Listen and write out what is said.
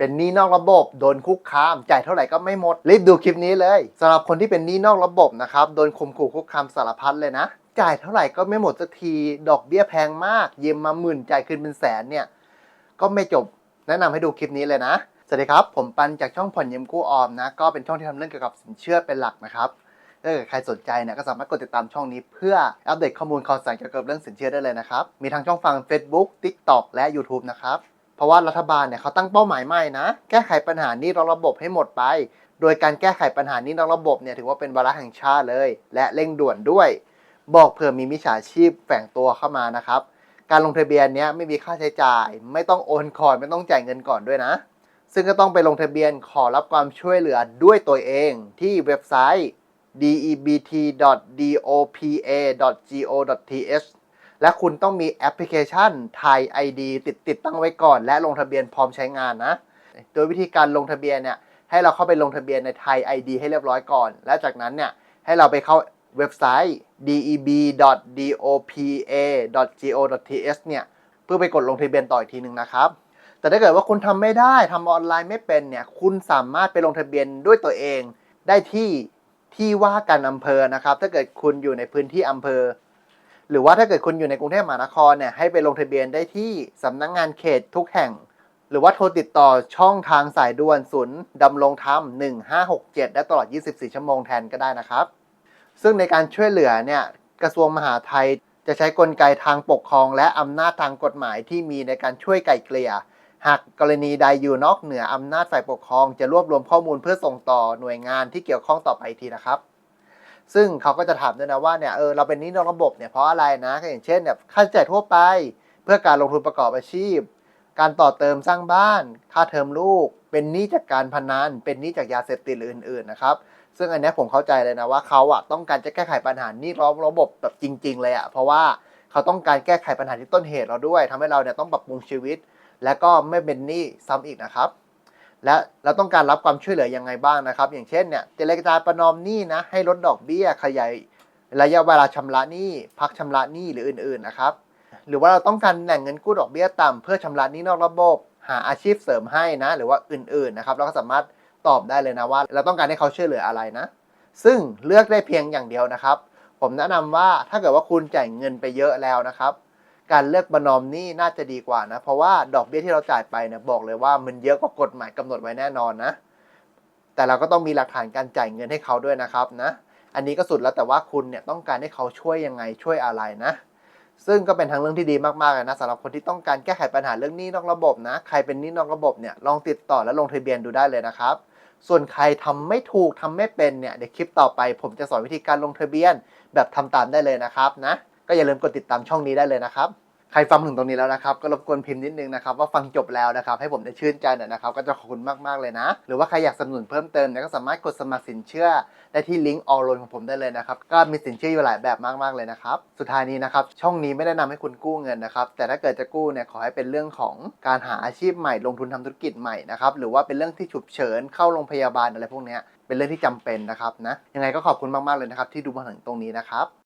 เป็นหนี้นอกระบบโดนคุกคาม จ่ายเท่าไหร่ก็ไม่หมด รีบดูคลิปนี้เลยสำหรับคนที่เป็นหนี้นอกระบบนะครับโดนข่มขู่คุกคามสารพัดเลยนะ จ่ายเท่าไหร่ก็ไม่หมดสักที ดอกเบี้ยแพงมาก เยืมมาหมื่นจ่ายคืนเป็นแสนเนี่ยก็ไม่จบแนะนำให้ดูคลิปนี้เลยนะสวัสดีครับ ผมปันจากช่องผ่อนยืมกู้ออมนะก็เป็นช่องที่ทำเรื่องเกี่ยวกับสินเชื่อเป็นหลักนะครับถ้าเกิดใครสนใจเนี่ยก็สามารถกดติดตามช่องนี้เพื่ออัปเดตข้อมูลข่าวสารเกี่ยวกับเรื่องสินเชื่อได้เลยนะครับ มีทั้งช่องฟัง Facebook TikTok และ YouTube นะครับ เพราะว่ารัฐบาลเนี่ยเขาตั้งเป้าหมายใหม่นะ แก้ไขปัญหานี้นอกระบบให้หมดไป โดยการแก้ไขปัญหานี้นอกระบบเนี่ยถือว่าเป็นวาระแห่งชาติเลย และเร่งด่วนด้วย บอกเผื่อมีมิจฉาชีพแฝงตัวเข้ามานะครับ การลงทะเบียนเนี้ยไม่มีค่าใช้จ่าย ไม่ต้องโอนก่อนไม่ต้องจ่ายเงินก่อนด้วยนะ ซึ่งก็ต้องไปลงทะเบียนขอรับความช่วยเหลือด้วยตัวเองที่เว็บไซต์ debt.dopa.go.th และคุณต้องมีแอปพลิเคชัน Thai ID ติดติดตั้งไว้ก่อน และลงทะเบียนพร้อมใช้งานนะ โดยวิธีการลงทะเบียนเนี่ยให้เราเข้าไปลงทะเบียนใน Thai ID ให้เรียบร้อยก่อน และจากนั้นเนี่ยให้เราไปเข้าเว็บไซต์ deb.dopa.go.th เนี่ยเพื่อไปกดลงทะเบียนต่ออีกทีหนึ่งนะครับ แต่ถ้าเกิดว่าคุณทำไม่ได้ทำออนไลน์ไม่เป็นเนี่ยคุณสามารถไปลงทะเบียนด้วยตัวเอง ได้ที่ที่ว่าการอำเภอนะครับ ถ้าเกิดคุณอยู่ในพื้นที่อำเภอ หรือว่าถ้าเกิดคุณอยู่ในกรุงเทพมหานครเนี่ยให้ไปลงทะเบียนได้ที่สำนักงงานเขตทุกแห่ง หรือว่าโทรติดต่อช่องทางสายด่วนศูนย์ดำรงธรรม 1567 ได้ตลอด 24 ชั่วโมงแทนก็ได้นะครับ ซึ่งในการช่วยเหลือเนี่ยกระทรวงมหาไทยจะใช้กลไกทางปกครอง และอำนาจทางกฎหมายที่มีในการช่วยไกล่เกลี่ย หากกรณีใดอยู่นอกเหนืออำนาจฝ่ายปกครอง จะรวบรวมข้อมูลเพื่อส่งต่อหน่วยงานที่เกี่ยวข้องต่อไปทีนะครับ ซึ่งเขาก็จะถามด้วยนะว่าเนี่ยเออเราเป็นหนี้นอกระบบเนี่ยเพราะอะไรนะก็อย่างเช่นแบบค่าใช้จ่ายทั่วไป เพื่อการลงทุนประกอบอาชีพ การต่อเติมสร้างบ้าน ค่าเทอมลูก เป็นหนี้จากการพนันเป็นหนี้จากยาเสพติดหรืออื่นๆนะครับซึ่งอันนี้ผมเข้าใจเลยนะว่าเขาอะต้องการจะแก้ไขปัญหานี้ล้อมระบบแบบจริง ๆ เลยอะเพราะว่าเขาต้องการแก้ไขปัญหาที่ต้นเหตุเราด้วยทำให้เราเนี่ยต้องปรับปรุงชีวิต และก็ไม่เป็นหนี้ซ้ำอีกนะครับ และเราต้องการรับความช่วยเหลือยังไงบ้างนะครับ อย่างเช่นเนี่ยเจรจาประนอมหนี้นะให้ลดดอกเบี้ยขยายระยะเวลาชำระหนี้พักชำระหนี้หรืออื่นๆนะครับ หรือว่าเราต้องการแหล่งเงินกู้ดอกเบี้ยต่ำเพื่อชำระหนี้นอกระบบ หาอาชีพเสริมให้นะ หรือว่าอื่นๆนะครับเราก็สามารถตอบได้เลยนะว่า เราต้องการให้เขาช่วยเหลืออะไรนะ ซึ่งเลือกได้เพียงอย่างเดียวนะครับ ผมแนะนำว่าถ้าเกิดว่าคุณจ่ายเงินไปเยอะแล้วนะครับ การเลือกประนอมนี้น่าจะดีกว่านะ เพราะว่าดอกเบี้ยที่เราจ่ายไปเนี่ยบอกเลยว่ามันเยอะกว่ากฎหมายกำหนดไว้แน่นอนนะ แต่เราก็ต้องมีหลักฐานการจ่ายเงินให้เขาด้วยนะครับนะ อันนี้ก็สุดแล้วแต่ว่าคุณเนี่ยต้องการให้เขาช่วยยังไงช่วยอะไรนะ ซึ่งก็เป็นทางเรื่องที่ดีมากๆเลยนะสำหรับคนที่ต้องการแก้ไขปัญหาเรื่องหนี้นอกระบบนะ ใครเป็นหนี้นอกระบบเนี่ยลองติดต่อและลงทะเบียนดูได้เลยนะครับ ส่วนใครทำไม่ถูกทำไม่เป็นเนี่ยเดี๋ยวคลิปต่อไป ผมจะสอนวิธีการลงทะเบียน แบบทำตามได้เลยนะครับนะ ก็อย่าลืมกดติดตามช่องนี้ได้เลยนะครับ ใครฟังถึงตรงนี้แล้วนะครับ ก็รบกวนพิมพ์นิดนึงนะครับ ว่าฟังจบแล้วนะครับ ให้ผมได้ชื่นใจหน่อยนะครับ ก็จะขอบคุณมากๆเลยนะ หรือว่าใครอยากสนับสนุนเพิ่มเติมเนี่ยก็สามารถกดสมัครสินเชื่อได้ที่ลิงก์ออลโลนของผมได้เลยนะครับ ก็มีสินเชื่ออยู่หลายแบบมากๆเลยนะครับ สุดท้ายนี้นะครับ ช่องนี้ไม่ได้นำให้คุณกู้เงินนะครับ แต่ถ้าเกิดจะกู้เนี่ยขอให้เป็นเรื่องของการหาอาชีพใหม่ ลงทุนทำธุรกิจใหม่นะครับ หรือว่าเป็นเรื่องที่ฉุกเฉินเข้าโรงพยาบาลอะไรพวกนี้เป็นเรื่องที่จำเป็นนะครับนะ ยังไงก็ขอบคุณมากๆเลยนะครับที่ดูมาถึงตรงนี้นะครับ